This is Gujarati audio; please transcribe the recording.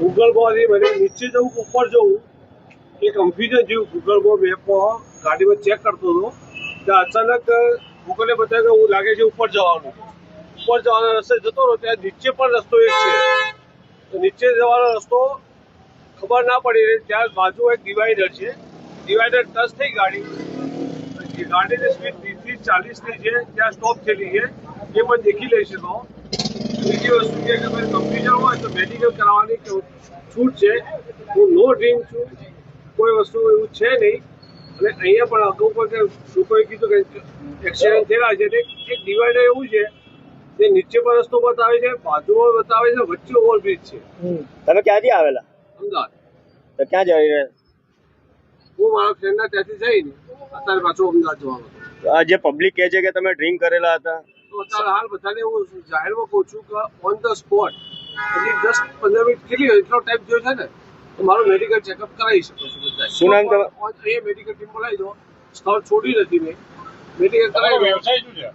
ગૂગલમાંથી મને નીચે જવું, ઉપર જવું, એ કન્ફ્યુઝન જેવું ગૂગલ બો મેપમાં ગાડીમાં ચેક કરતો હતો. ત્યાં અચાનક ગૂગલે બતાવ્યું કે હું લાગે છે ઉપર જવાનું. ઉપર જવાનો રસ્તે જતો રહ્યો, ત્યાં નીચે પણ રસ્તો એક છે. તો નીચે જવાનો રસ્તો ખબર ના પડી ત્યાં બાજુ એક ડિવાઈડર છે. ડિવાઈડર ટચ થઈ ગાડી. ગાડીની સ્પીડ ત્રીસથી ચાલીસની છે, ત્યાં સ્ટોપ થયેલી છે. એ પણ દેખી લઈશું શકો બીજી વસ્તુ કે અગર કન્ફ્યુઝન હોય તો મેડિકલ કરાવવાની છૂટ છે. હું નો ડ્રિંક છું. કોઈ વસ્તુ એવું છે નહીં. અને અહીંયા પણ અગાઉ પણ લોકોએ કીધું કે એક્સિડન્ટ થયેલા છે. એટલે એક ડિવાઈડર એવું છે જે નીચે પર રસ્તો બતાવે છે બાજુમાં બતાવે છે વચ્ચે ઓવરબ્રિજ છે. તમે ક્યાંથી આવેલા? અમદાવાદ. તો ક્યાં જઈ રહ્યા? હું મારા ફ્રેન્ડના ત્યાંથી જઈને અત્યારે પાછો અમદાવાદ જવાનો આ જે પબ્લિક કહે છે કે તમે ડ્રિંક કરેલા હતા તો અત્યારે હાલ બધાને હું જાહેરમાં કહું છું કે ઓન ધ સ્પોટ એટલે દસ પંદર મિનિટ કેટલી હોય એટલો ટાઈમ જોયો છે ને તો મારું મેડિકલ ચેકઅપ કરાવી શકો છો બધા શું નામ તમારું? મેડિકલ ટીમ બોલાવી દો સ્થળ છોડી નથી મેં મેડિકલ કરાવી વ્યવસાય શું છે